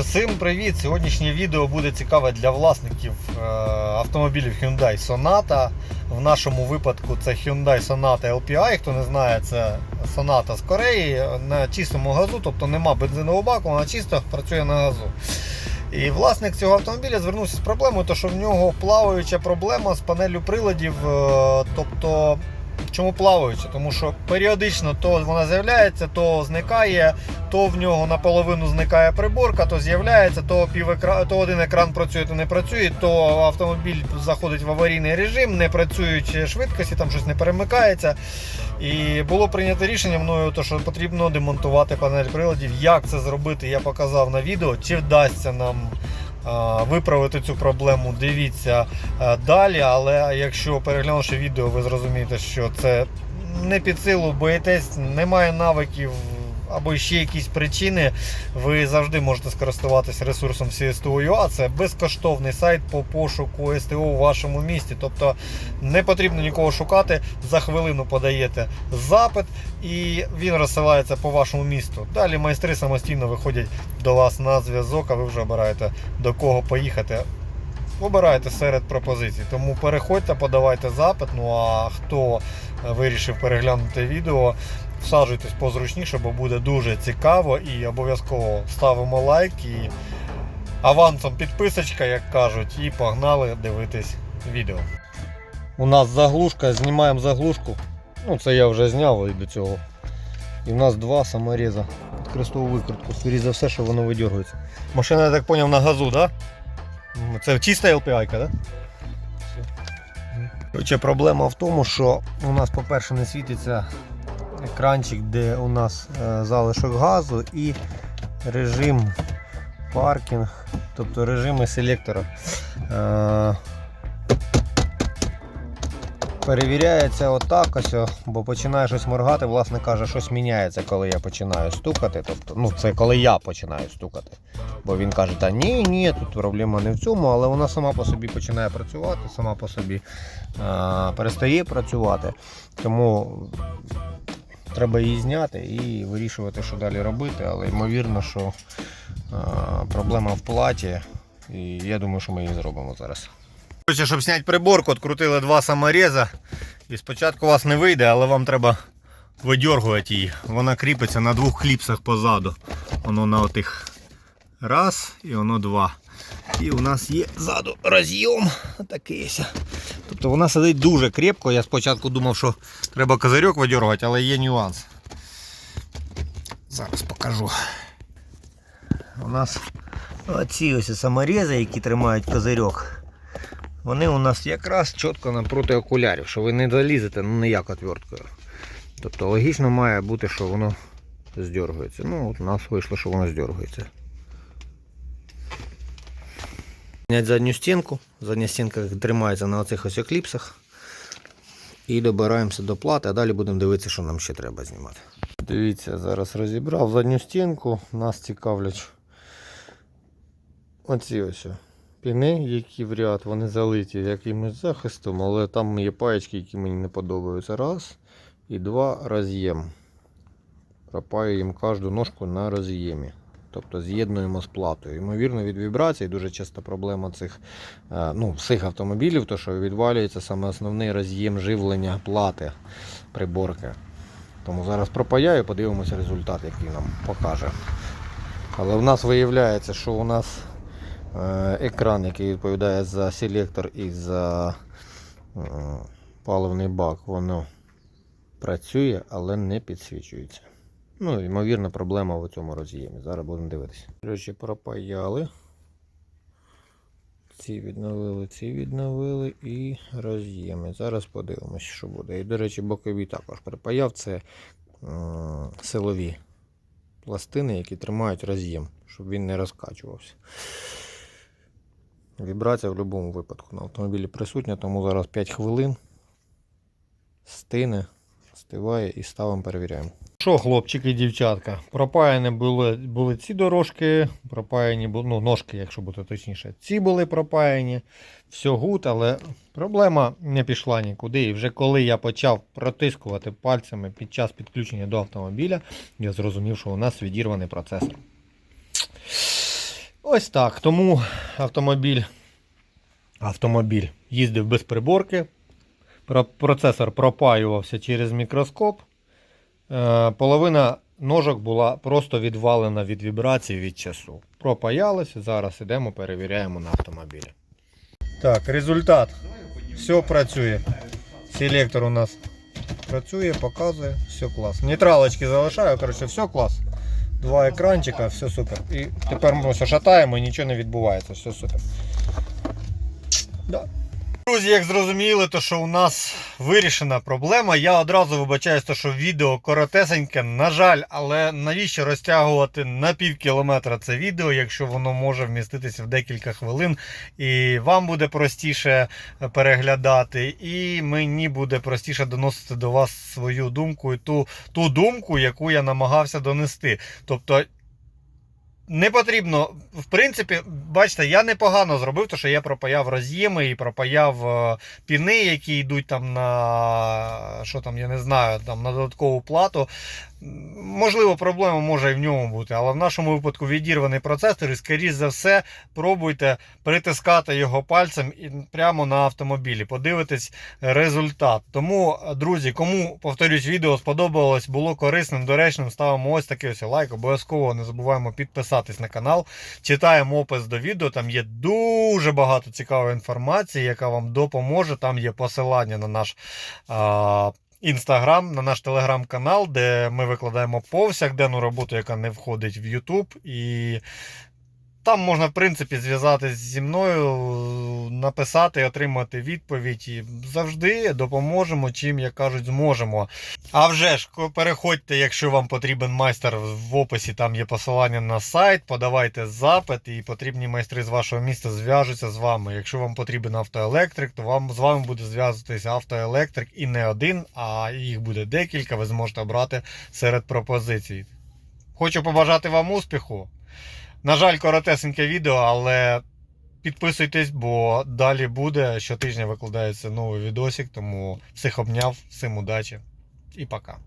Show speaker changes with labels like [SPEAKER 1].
[SPEAKER 1] Всім привіт! Сьогоднішнє відео буде цікаве для власників е, автомобілів Hyundai Sonata. В нашому випадку це Hyundai Sonata LPI. Хто не знає, це Sonata з Кореї на чистому газу, тобто нема бензинового баку, вона чисто працює на газу. І власник цього автомобіля звернувся з проблемою, то що в нього плаваюча проблема з панелью приладів. е, Тобто, чому плаваюча? Тому що періодично то вона з'являється, то зникає, то в нього наполовину зникає приборка, то з'являється, то півекра... то один екран працює, то не працює, то автомобіль заходить в аварійний режим, не працюють швидкості, там щось не перемикається. І було прийнято рішення мною, то, що потрібно демонтувати панель приладів. Як це зробити, я показав на відео. Чи вдасться нам виправити цю проблему, дивіться далі. Але якщо переглянувши відео, ви зрозумієте, що це не під силу, боїтесь, немає навиків. Або ще якісь причини, ви завжди можете скористуватися ресурсом CSTO.ua. Це безкоштовний сайт по пошуку СТО у вашому місті. Тобто не потрібно нікого шукати. За хвилину подаєте запит і він розсилається по вашому місту. Далі майстри самостійно виходять до вас на зв'язок, а ви вже обираєте до кого поїхати. Обирайте серед пропозицій. Тому переходьте, подавайте запит. Ну а хто вирішив переглянути відео, всаджуйтесь позручніше, бо буде дуже цікаво і обов'язково ставимо лайк і авансом підписочка, як кажуть, і погнали дивитись відео. У нас заглушка, знімаємо заглушку. Ну, це я вже зняв і до цього. І в нас два саморіза під крестову викрутку. Скоріше за все, що воно видергується. Машина, я так зрозумів, на газу, так? Да? Це чиста LPI, так? Да? Короче, проблема в тому, що у нас, по-перше, не світиться екранчик, де у нас е, залишок газу і режим паркінг, тобто режими селектора. Перевіряється отак ось, бо починає щось моргати, власне каже, щось міняється, коли я починаю стукати. Тобто, ну це коли я починаю стукати. Бо він каже, та ні, ні, тут проблема не в цьому, але вона сама по собі починає працювати, сама по собі а, перестає працювати. Тому треба її зняти і вирішувати, що далі робити. Але ймовірно, що а, проблема в платі. І я думаю, що ми її зробимо зараз. Короче, щоб зняти приборку, відкрутили два саморіза. І спочатку у вас не вийде, але вам треба видергувати її. Вона кріпиться на двох кліпсах позаду. Воно на отих раз і воно два. І у нас є ззаду розйом. Такий. Тобто вона сидить дуже крепко. Я спочатку думав, що треба козирьок видергувати, але є нюанс. Зараз покажу. У нас оці ось саморізи, які тримають козирьок. Вони у нас якраз чітко напроти окулярів, що ви не залізете ну ніяк отверткою. Тобто логічно має бути, що воно здергається. Ну, от у нас вийшло, що воно здергається. Зняти задню стінку. Задня стінка тримається на оцих ось екліпсах. І добираємося до плати, а далі будемо дивитися, що нам ще треба знімати. Дивіться, зараз розібрав задню стінку, нас цікавлять оці ось піни, які в ряд, вони залиті якимось захистом, але там є паєчки, які мені не подобаються. Раз. І два роз'єм. Пропаюємо кожну ножку на роз'ємі. Тобто з'єднуємо з платою. Ймовірно, від вібрацій дуже часто проблема цих е, ну, всіх автомобілів, то що відвалюється саме основний роз'єм живлення плати приборки. Тому зараз пропаяю, подивимося результат, який нам покаже. Але в нас виявляється, що у нас екран, який відповідає за селектор і за е, паливний бак, воно працює, але не підсвічується. Ну, ймовірно, проблема в цьому роз'ємі. Зараз будемо дивитися. Коротше, пропаяли. Ці відновили, ці відновили і роз'єми. Зараз подивимось, що буде. І, до речі, бокові також припаяв. Це е, силові пластини, які тримають роз'єм, щоб він не розкачувався. Вібрація в будь-якому випадку на автомобілі присутня, тому зараз 5 хвилин стине, стиває і ставимо, перевіряємо. Що, хлопчики і дівчатка, пропаяні були, були ці дорожки, пропаяні ну, ножки, якщо бути точніше. Ці були пропаяні, все гуд, але проблема не пішла нікуди. І вже коли я почав протискувати пальцями під час підключення до автомобіля, я зрозумів, що у нас відірваний процесор. Ось так. Тому автомобіль, автомобіль їздив без приборки. Процесор пропаювався через мікроскоп. Е, Половина ножок була просто відвалена від вібрацій від часу. Пропаялися. Зараз ідемо, перевіряємо на автомобілі. Так, результат. Все працює. Селектор у нас працює, показує, все клас. Нейтралочки залишаю, коротше, все клас. Два екранчика, все супер. І тепер ми все шатаємо і нічого не відбувається, все супер. Да. Друзі, як зрозуміли, то що у нас вирішена проблема. Я одразу вибачаюсь, то, що відео коротесеньке, на жаль, але навіщо розтягувати на пів кілометра це відео, якщо воно може вміститися в декілька хвилин, і вам буде простіше переглядати, і мені буде простіше доносити до вас свою думку і ту, ту думку, яку я намагався донести. Тобто. Не потрібно, в принципі, бачите, я непогано зробив, то що я пропаяв роз'єми і пропаяв е, піни, які йдуть там на що там, я не знаю, там на додаткову плату. Можливо, проблема може і в ньому бути, але в нашому випадку відірваний процесор, і скоріш за все, пробуйте притискати його пальцем прямо на автомобілі. Подивитись результат. Тому, друзі, кому повторюсь, відео сподобалось, було корисним, доречним, ставимо ось такий ось лайк. Обов'язково не забуваємо підписатись на канал. Читаємо опис до відео. Там є дуже багато цікавої інформації, яка вам допоможе. Там є посилання на наш. А, Інстаграм, на наш телеграм-канал, де ми викладаємо повсякденну роботу, яка не входить в Ютуб. І там можна, в принципі, зв'язатись зі мною, написати, отримати відповідь. І завжди допоможемо, чим, як кажуть, зможемо. А вже ж, переходьте, якщо вам потрібен майстер в описі, там є посилання на сайт, подавайте запит, і потрібні майстри з вашого міста зв'яжуться з вами. Якщо вам потрібен автоелектрик, то вам з вами буде зв'язуватися автоелектрик і не один, а їх буде декілька. Ви зможете обрати серед пропозицій. Хочу побажати вам успіху. На жаль, коротесеньке відео, але підписуйтесь, бо далі буде. Щотижня викладається новий відосик, тому всіх обняв, всім удачі і пока.